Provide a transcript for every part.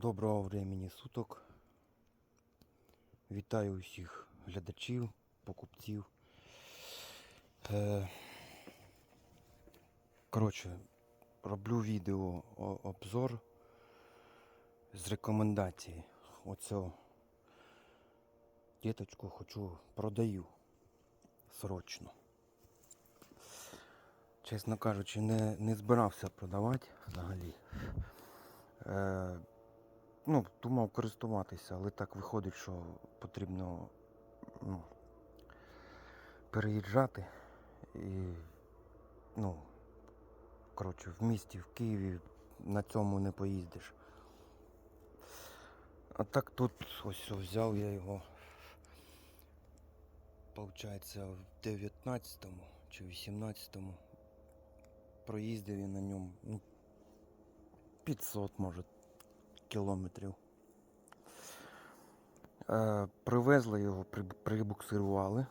Доброго времени суток. Вітаю усіх глядачів, покупців. Е, Коротше, роблю відео обзор з рекомендації. Оцього діточку хочу продаю срочно. Чесно кажучи, не, не збирався продавати взагалі. Ну, думав користуватися, але так виходить, що потрібно ну, переїжджати і, ну, коротше, в місті, в Києві на цьому не поїздиш. А так тут ось взяв я його, получається, в 19-му чи 18-му. Проїздив я на ньому, ну, 500, може, кілометрів. Е, привезли його, при- прибуксирували.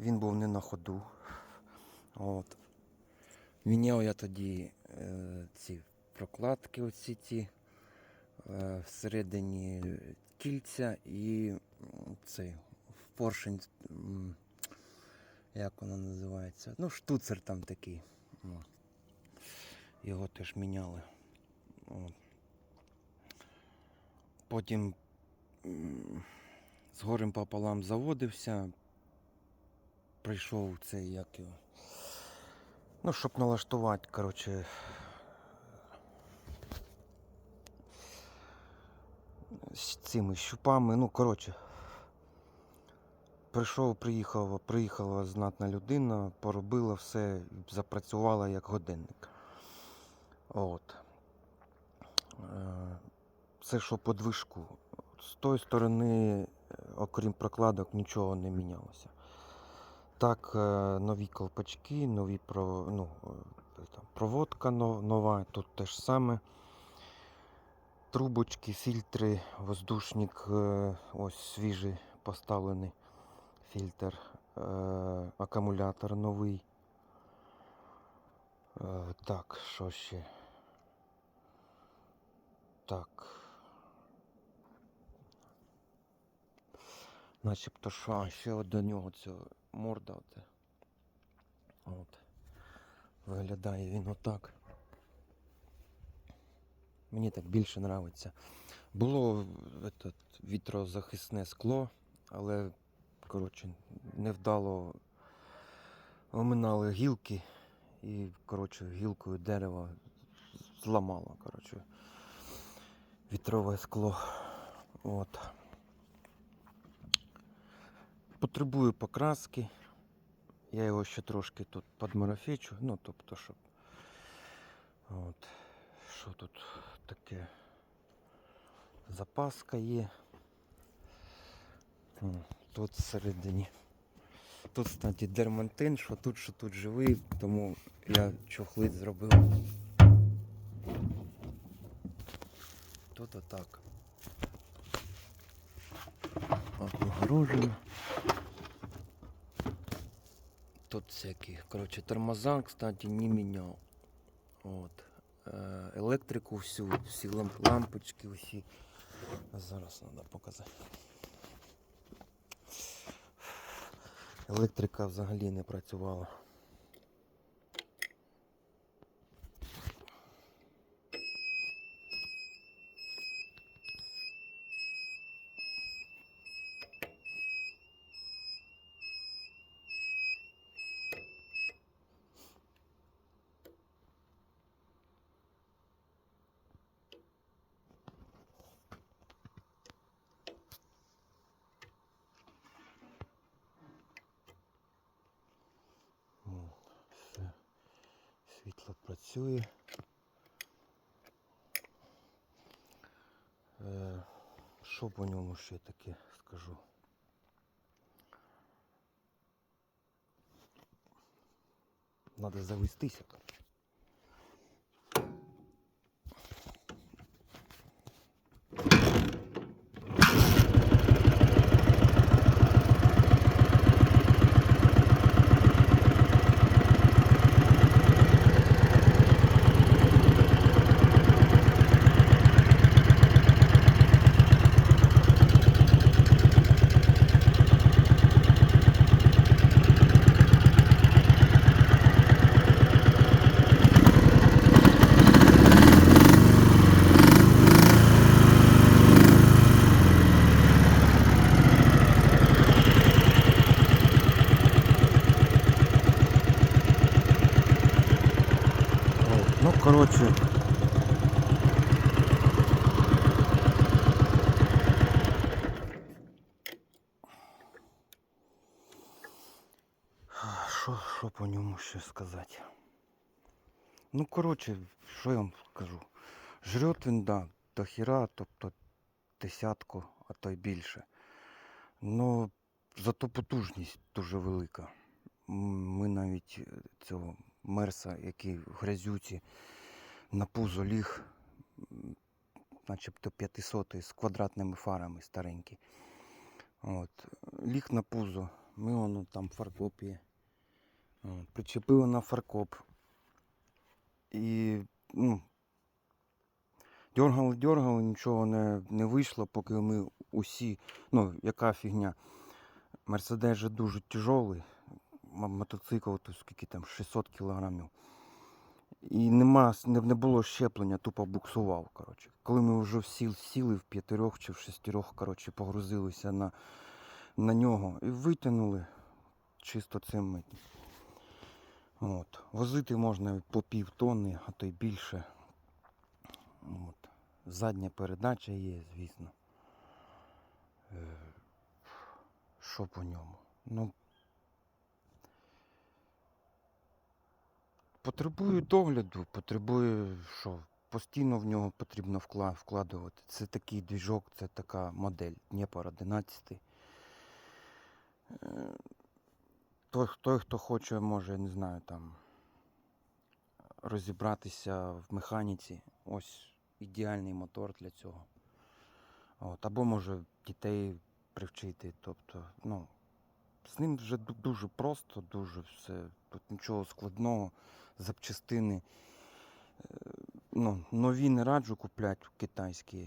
Він був не на ходу. От. Міняв я тоді е, ці прокладки, оці ці е, всередині кільця і цей поршень, як воно називається? Ну, штуцер там такий. Його теж міняли. От. Потім з горем пополам заводився. Прийшов цей як його. Ну, щоб налаштувати, коротше. З цими щупами, ну, коротше. Прийшов, приїхав, приїхала знатна людина, поробила все, запрацювала як годинник. От. Це що по движку. З тої сторони, е, окрім прокладок, нічого не мінялося. Так, е, нові колпачки, нові ну, е, там, проводка нова, тут те ж саме. Трубочки, фільтри, воздушник, ось свіжий поставлений фільтр, акумулятор новий. Так, що ще? Так. Начебто що, ще до нього ця морда. Оце. От. Виглядає він отак. Мені так більше подобається. Було этот, вітрозахисне скло, але коротше, невдало оминали гілки і коротше, гілкою дерева зламало. Коротше, вітрове скло. От. Потребую покраски. Я його ще трошки тут подмарафічу, ну тобто, щоб. От. Що тут таке? Запаска є. Тут всередині. Тут, кстати, дермантин, що тут, що тут живий, тому я чохлит зробив. Тут отак. Обгорожено. Тут всякі, коротше, тормоза, кстати, не міняв. От. Е, Електрику всю, всі лампочки, усі. Зараз треба показати. Електрика взагалі не працювала. Працює. Е, Що по ньому ще таке скажу? Надо завестися. коротше. Що, що по ньому ще сказати? Ну, коротше, що я вам скажу? Жрет він, да, до хіра, тобто десятку, а то й більше. Ну, зато потужність дуже велика. Ми навіть е, цього мерса, який в грязюці на пузо ліг, начебто 500 з квадратними фарами старенький. От. Ліг на пузо, ми воно там фаркоп є. От. Причепили на фаркоп. І ну, дергали, дергали, нічого не, не вийшло, поки ми усі. Ну, яка фігня. Мерседес же дуже тяжелий. Мотоцикл, то скільки там 600 кілограмів. І нема, не, було щеплення, тупо буксував. Коротше. Коли ми вже всі сіли в п'ятирьох чи в шестерьох, коротше, погрузилися на, на нього і витягнули чисто цим. этим. От. Возити можна по пів тонни, а то й більше. От. Задня передача є, звісно. Е, Що по ньому? Ну. Потребує догляду, потребує, що постійно в нього потрібно вкладувати. Це такий двіжок, це така модель Дніпр 11. Е, Той, той, хто хоче, може, не знаю, там розібратися в механіці. Ось ідеальний мотор для цього. От, або може дітей привчити. Тобто, ну, з ним вже дуже просто, дуже все. Тут нічого складного, запчастини. Е, Ну, нові не раджу купляти китайські.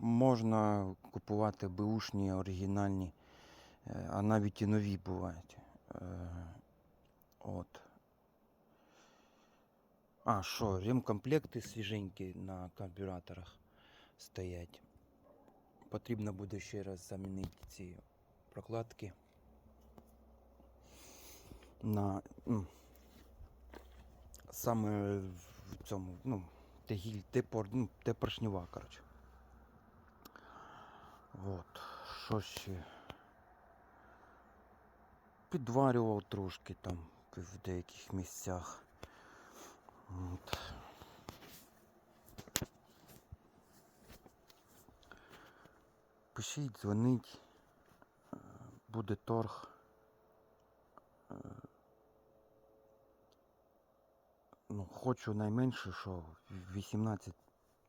Можна купувати беушні, оригінальні, е, а навіть і нові бувають. Е, От. А, що, ремкомплекти свіженькі на карбюраторах стоять. Потрібно буде ще раз замінити ці прокладки на ну, саме в цьому, ну, те гіль, те, пор, ну, тепоршнюва, коротше. От, що ще? Підварював трошки там в деяких місцях. От. Пишіть, дзвоніть, е, буде торг. Ну, хочу найменше, що 18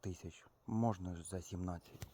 тисяч. Можна за 17.